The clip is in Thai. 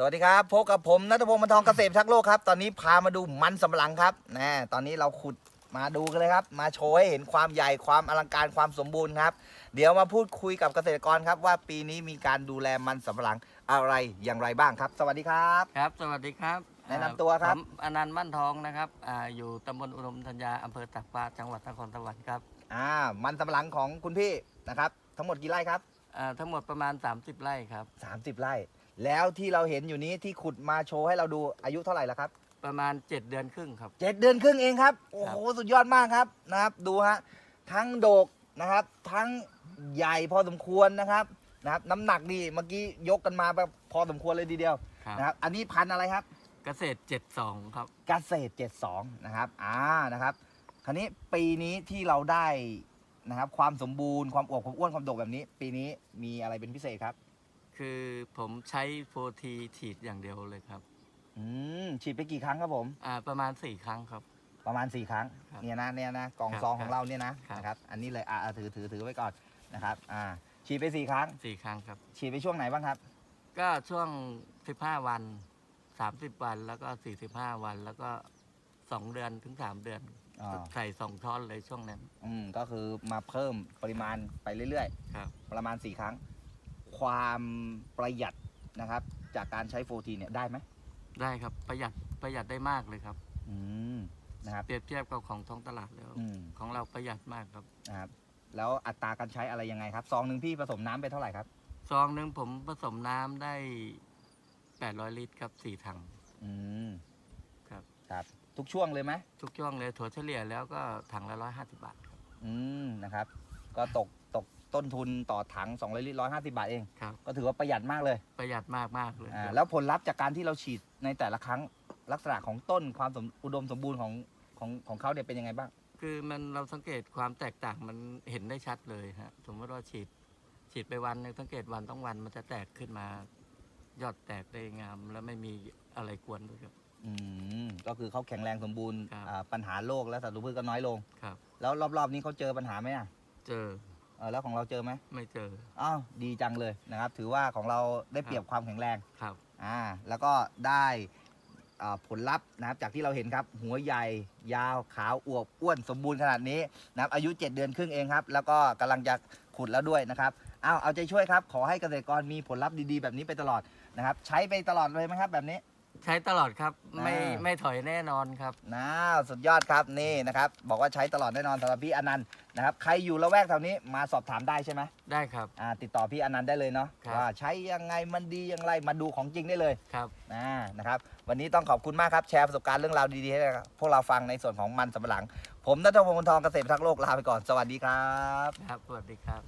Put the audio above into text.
สวัสดีครับพบกับผมนัทพงศ์มันทองเกษตรทักษ์โลกครับ ตอนนี้พามาดูมันสำปะหลังครับนะตอนนี้เราขุดมาดูกันเลยครับ มาโชว์ให้เห็นความใหญ่ความอลังการความสมบูรณ์ครับ เดี๋ยวมาพูดคุยกับเกษตรกรครับว่าปีนี้มีการดูแลมันสำปะหลังอะไรอย่างไรบ้างครับ สวัสดีครับ ครับ สวัสดีครับแนะนำตัวครับผมอนันต์มั่นทองนะครับอาอยู่ตำบลอุดมธัญญาอำเภอตากฟ้าจังหวัดนครสวรรค์ครับอ่ามันสำปะหลังของคุณพี่นะครับ ทั้งหมดกี่ไร่ครับอ่าทั้งหมดประมาณ 30 ไร่ครับ 30 ไร่ แล้วที่เราเห็นอยู่นี้ที่ขุดมาโชว์ให้เราดูอายุเท่าไหร่แล้วครับ ประมาณ 7 เดือนครึ่งครับ เจ็ดเดือนครึ่งเองครับ โอ้โห สุดยอดมากครับนะครับ ดูฮะ ทั้งโดกนะครับ ทั้งใหญ่พอสมควรนะครับ นะครับ น้ำหนักนี่เมื่อกี้ยกกันมาแบบพอสมควรเลยทีเดียวครับ นะครับ อันนี้พันธุ์อะไรครับ เกษตร 72 ครับ เกษตร 72 นะครับ อ่า นะครับ คราวนี้ปีนี้ที่เราได้นะครับ ความสมบูรณ์ ความอวบความอ้วน ความโดกแบบนี้ ปีนี้มีอะไรเป็นพิเศษครับ คือผมใช้โฟทีฉีดอย่างเดียวเลยครับอืมฉีดไปกี่ครั้งครับผม อ่าประมาณ4ครั้งครับ ประมาณ 4 ครั้งครับเนี่ยนะเนี่ยนะกล่องครับซองขครัองบเราเนี่ยนะครับ นะครับอันนี้เลยอ่าถือถือถือไว้ก่อนนะครับอ่าฉีดไป4ครั้ง4ครั้งครับ ฉีดไปช่วงไหนบ้างครับ ก็ช่วง15วัน30วันแล้วก็45วันแล้วก็2เดือนถึง3เดือนอ่า ใส่2ช้อนเลยช่วงนั้น อืมก็คือมาเพิ่มปริมาณไปเรื่อยครับ ๆ ประมาณ 4 ครั้ง ความประหยัดนะครับ จากการใช้โฟทีเนี่ยได้ไหมได้ครับประหยัดประหยัดได้มากเลยครับอืมนะครับ เปรียบเทียบกับของท้องตลาดแล้วอืม ของเราประหยัดมากครับนะครับแล้วอัตราการใช้อะไรยังไงครับซองหนึ่งพี่ผสมน้ำไปเท่าไหร่ครับซองหนึ่งผมผสมน้ำได้ 800 ลิตรครับสี่ถัง อืมครับ ครับ ทุกช่วงเลยไหมทุกช่วงเลยถั่วเฉลี่ยแล้วก็ถังละ 150 บาทครับ อืมนะครับ ก็ตก ตกต้นทุนต่อถัง200ลิตร150 บาทเอง ครับ ก็ถือว่าประหยัดมากเลยประหยัดมากมากๆเลยอ่าครับแล้วผลลัพธ์จากการที่เราฉีดในแต่ละครั้งลักษณะของต้นความสมอุดมสมบูรณ์ของของของเขาเนี่ยเป็นยังไงบ้าง คือมันเราสังเกตความแตกต่างมันเห็นได้ชัดเลยฮะสมมติว่าฉีด ฉีดไปวันหนึงสังเกตวันต้องวันมันจะแตกขึ้นมา ยอดแตกได้งาม แล้วไม่มีอะไรกวนด้วยครับ อืมก็คือเขาแข็งแรงสมบูรณ์ครับ อ่าปัญหาโรคและศัตรูพืชก็น้อยลง ครับ แล้วรอบๆนี้เขาเจอปัญหาไหมอะ เจอ เออแล้วของเราเจอไหมไม่เจออ้าวดีจังเลยนะครับ ถือว่าของเราได้เปรียบความแข็งแรงครับอ่าแล้วก็ได้อ่าผลลัพธ์นะครับจากที่เราเห็นครับ หัวใหญ่ยาวขาวอวบอ้วนสมบูรณ์ขนาดนี้นะครับอายุ 7 เดือนครึ่งเองครับ แล้วก็กำลังจะขุดแล้วด้วยนะครับอ้าวเอาใจช่วยครับ ขอให้เกษตรกรมีผลลัพธ์ดีๆแบบนี้ไปตลอดนะครับ ใช้ไปตลอดเลยไหมครับแบบนี้ ใช้ตลอดครับ ไม่อ่า ไม่ถอยแน่นอนครับน้าวสุดยอดครับนี่นะครับ บอกว่าใช้ตลอดแน่นอนสำหรับพี่อนันต์นะครับใครอยู่ละแวกแถวนี้มาสอบถามได้ใช่ไหมได้ครับ อ่าติดต่อพี่อนันต์ได้เลยเนาะครับ ว่าใช้ยังไงมันดีอย่างไรมาดูของจริงได้เลยครับอ่านะครับวันนี้ต้องขอบคุณมากครับแชร์ประสบการณ์เรื่องราวดีๆให้พวกเราฟังในส่วนของมันสำปะหลัง ผมนัทพงศ์วงศ์ทองเกษตรทักษ์โลกลาไปก่อนสวัสดีครับ ครับสวัสดีครับ